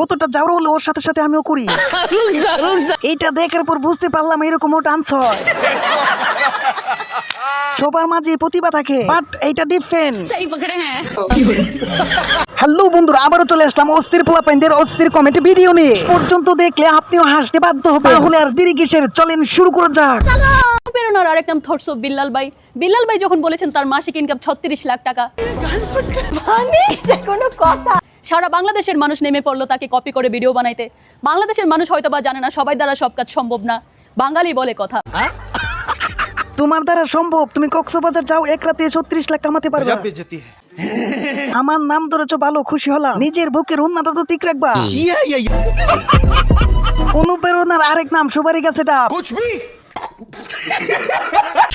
কতটা জাউর ওর সাথে সাথে আমিও করি। এইটা দেখার পর বুঝতে পারলাম এরকম সবার মাঝে প্রতিভা থাকে বাট এইটা ডিফারেন্ট হ্যালো বন্ধুরা আবারও চলে আসলাম অস্থির অস্থির কমেন্ট ভিডিও নিয়ে। পর্যন্ত দেখলে আপনিও হাসতে বাধ্য হবে তাহলে আর দেরি কিসের? চলেন শুরু করে যাক। প্রেরণার আরেক নাম থটস বিল্লাল ভাই। বিল্লাল ভাই যখন বলেছেন তার মাসিক ইনকাম ছত্রিশ লাখ টাকা। মানে, কোনো কথা। সারা বাংলাদেশের মানুষ নেমে পড়ল তাকে কপি করে ভিডিও বানাইতে। বাংলাদেশের মানুষ হয়তো বা জানে না সবাই দ্বারা সব কাজ সম্ভব না। বাঙালি বলে কথা। তোমার দ্বারা সম্ভব? তুমি কক্সবাজার যাও এক রাতে ছত্রিশ লাখ কামাতে পারবে। আমার নাম ধরেছো ভালো খুশি হলাম নিজের বুকের উন্নতা তো ঠিক রাখবা। অনুপ্রেরণার আরেক নাম সুপারি গাছে ডাব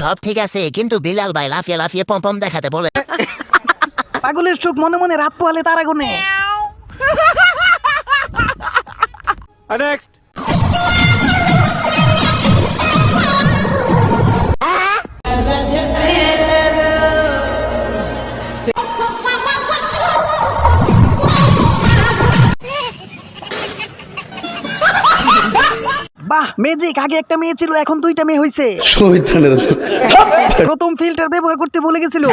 সব ঠিক আছে কিন্তু বিলাল ভাই লাফিয়ে লাফিয়ে পম পম দেখাতে বলে। পাগলের সুখ মনে মনে রাত পোহালে তার আগুনে। Next. বাহ ম্যাজিক আগে একটা মেয়ে ছিল এখন দুইটা মেয়ে হইছে। প্রথম ফিল্টার ব্যবহার করতে বলে গেছিল।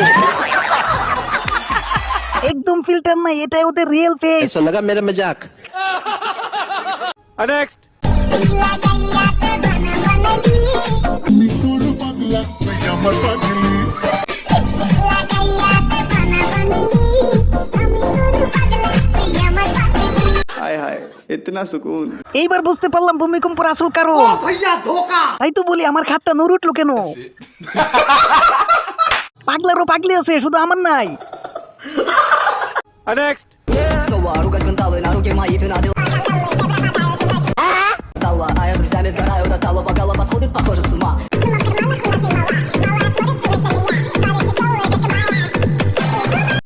একদম ফিল্টার নাই এটাই ওদের রিয়েল ফেস लगा मेरा मजाक Next. हाय हाय इतना सुकून এইবার বুঝতে পারলাম ভূমিকম্পের আসল কারণ তাই তো বলি আমার খাটটা নড়ে উঠলো কেন পাগলারও পাগলি আছে শুধু আমার নাই Next.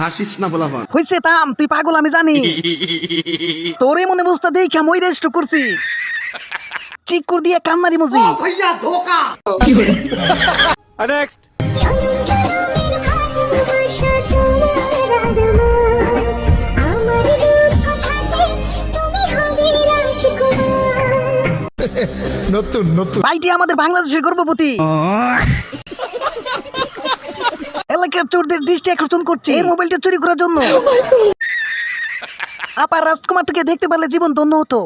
হাসিস না বলা হইছে তাম তুই পাগল আমি জানি। তোরে মনে বুঝতে দেখি আমি ওই রেস্ট করছি। চিকুর দিয়ে কান্নারি মুজি। Next. ভাইটি আমাদের বাংলাদেশের গর্ভবতী। এলাকার চোরদের দৃষ্টি আকর্ষণ করছে। এই মোবাইলটা চুরি করার জন্য। আপার রাজকুমারটাকে দেখতে পারলে জীবন ধন্য হতো।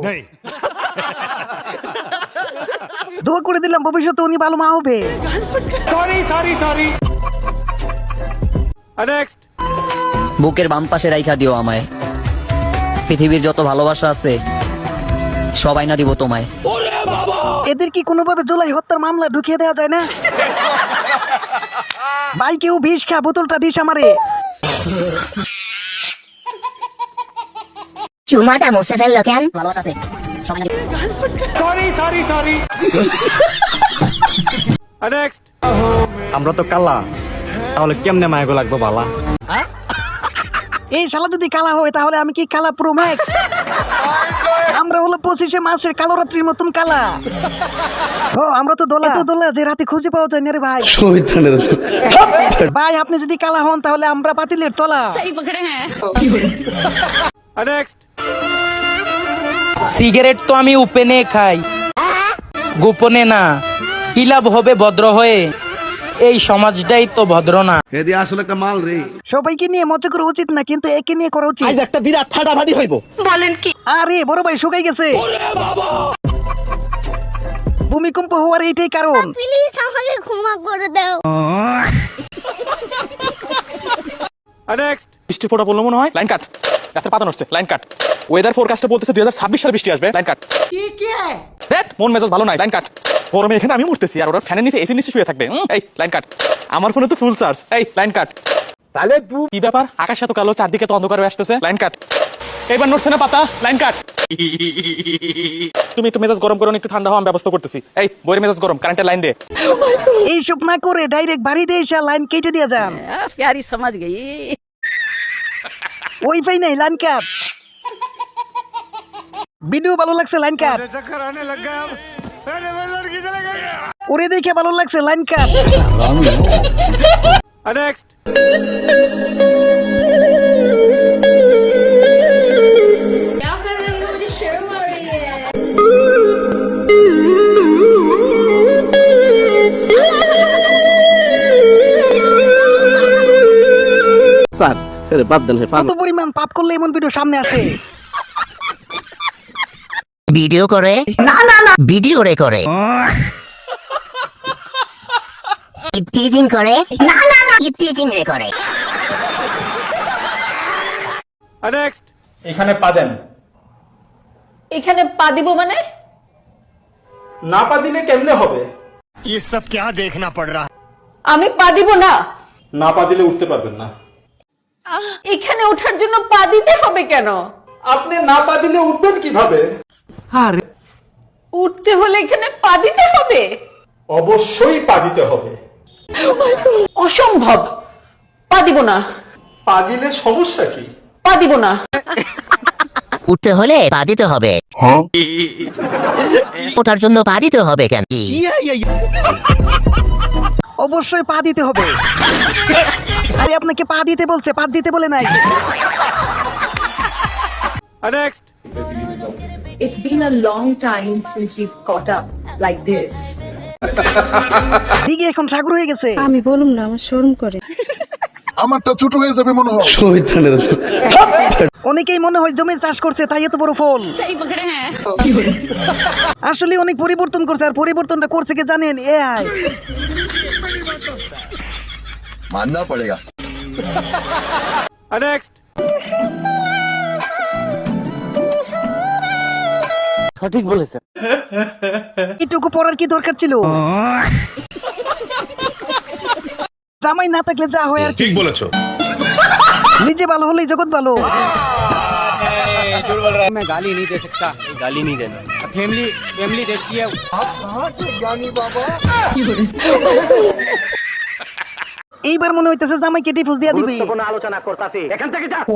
দোয়া করে দিলাম ভবিষ্যতে উনি ভালো মা হবে। Sorry sorry, sorry. Next. বুকের বাম পাশে রাইখা দিও আমায়। পৃথিবীর যত ভালোবাসা আছে সবাই না দিব তোমায়। এদের কি কোনোভাবে জুলাই হত্যার মামলা ঢুকিয়ে দেওয়া যায় না? ভাই কেউ বিষ খা বোতলটা দিস আমারে। চুমাটা মুছে ফেলল কেন sorry. Next. আমরা তো কালা। তাহলে কেমনে মায়াগো লাগবো বালা? এই শালা যদি কালা হয় তাহলে আমি কি কালা প্রো ম্যাক্স আমরা হলো পঁচিশে মাসের কালো রাত্রির মতন কালা। ও আমরা তো দোলা। তো দোলা যে রাতে খুঁজে পাওয়া যায় না রে ভাই। ভাই আপনি যদি কালা হন তাহলে আমরা পাতিলের তোলা। সিগারেট তো আমি উপেনে খাই। গোপনে না। কি লাভ হবে ভদ্র হয়ে? এই সমাজটাই তো ভদ্র না। হেদি আসলে একটা মাল রে। সবাইকে নিয়ে মজা করা উচিত না কিন্তু একে নিয়ে করা উচিত। আজ একটা বিরাট ফাটাফাটি হইব। বলেন কি? আরে বড় ভাই শুকাই গেছে। ভূমিকম্প হওয়ার এইটাই কারণ। প্লিজ আমাকে ক্ষমা করে দাও। Next. বৃষ্টি ফোটা পড়ল মনে হয়। লাইন কাট গাছের পাতা নড়ছে। লাইন কাট ওয়েদার ফোরকাস্টে বলতেছে দুই হাজার ছাব্বিশ সালে বৃষ্টি আসবে। লাইন কাট কি কি? দেখ মন মেজাজ ভালো নাই। লাইন কাট গরমে এখানে আমি মরতেছি আর ওরা ফ্যানের নিচে এসির নিচে শুয়ে থাকবে। এই লাইন কাট আমার ফোনে তো ফুল চার্জ এই লাইন কাট তাহলে কি ব্যাপার? আকাশ এত কালো চারদিকে তো অন্ধকার হয়ে আসতেছে। লাইন কাট এইবার নড়ছে না পাতা লাইন কাট তুমি একটু মেজাজ গরম করো একটু ঠান্ডা হওয়া ব্যবস্থা করতেছি। এই বইয়ের মেজাজ গরম কারেন্টের লাইন দে। এইসব না করে ডাইরেক্ট বাড়ি দিয়ে এসে লাইন কেটে দিয়ে যান। প্যারি সমাজ গেই ওয়াইফাই নাই লাইন কাট ভিডিও ভালো লাগছে লাইন কাট ওরে দেখে ভালো লাগছে লাইন কাট স্যার বাদ দেন কত পরিমাণ পাপ করলে এমন ভিডিও সামনে আসে? ভিডিও করে না না না ভিডিও রে করে টিচিং করে না না না টিচিং রে করে नेक्स्ट এখানে পা দেন এখানে পা দিব মানে না পা দিলে কেমনে হবে আমি পা দিব না না পা দিলে উঠতে পারবেন না এখানে ওঠার জন্য পা দিতে হবে কেন আপনি না পা দিলে উঠবেন কিভাবে উঠতে হলে এখানে পা দিতে হবে? অবশ্যই পা দিতে হবে। অসম্ভব। পা দিব না। পা দিলে সমস্যা কি? পা দিব না। উঠতে হলে পা দিতে হবে। ওঠার জন্য পা দিতে হবে কেন? অবশ্যই পা দিতে হবে। আরে আপনাকে পা দিতে বলছে পা দিতে বলে নাই। Uh, next. It's been a long time since we've caught up like this. দিকে এখন সাগর হয়ে গেছে। আমি বলুম না আমার শরম করে। আমারটা ছোট হয়ে যাবে মনে হয়। শহীদানের অনেকেই মনে হয় জমি চাষ করছে তাই এত বড় ফল। আসলে অনেক পরিবর্তন করছে আর পরিবর্তনটা করছে কি জানেন? এআই। মাননা পড়েগা নেক্সট uh, আই नेक्स्ट এটুকু পড়ার কি দরকার ছিল জামাই না থাকলে যা হয় আর কি বলেছো নিজে ভালো হলেই জগৎ ভালো मैं गाली नहीं दे सकता गाली नहीं देना फैमिली फैमिली देखती है এইবার মনে হইতেছে জামাইকে ডিফুজ দিয়া দিবে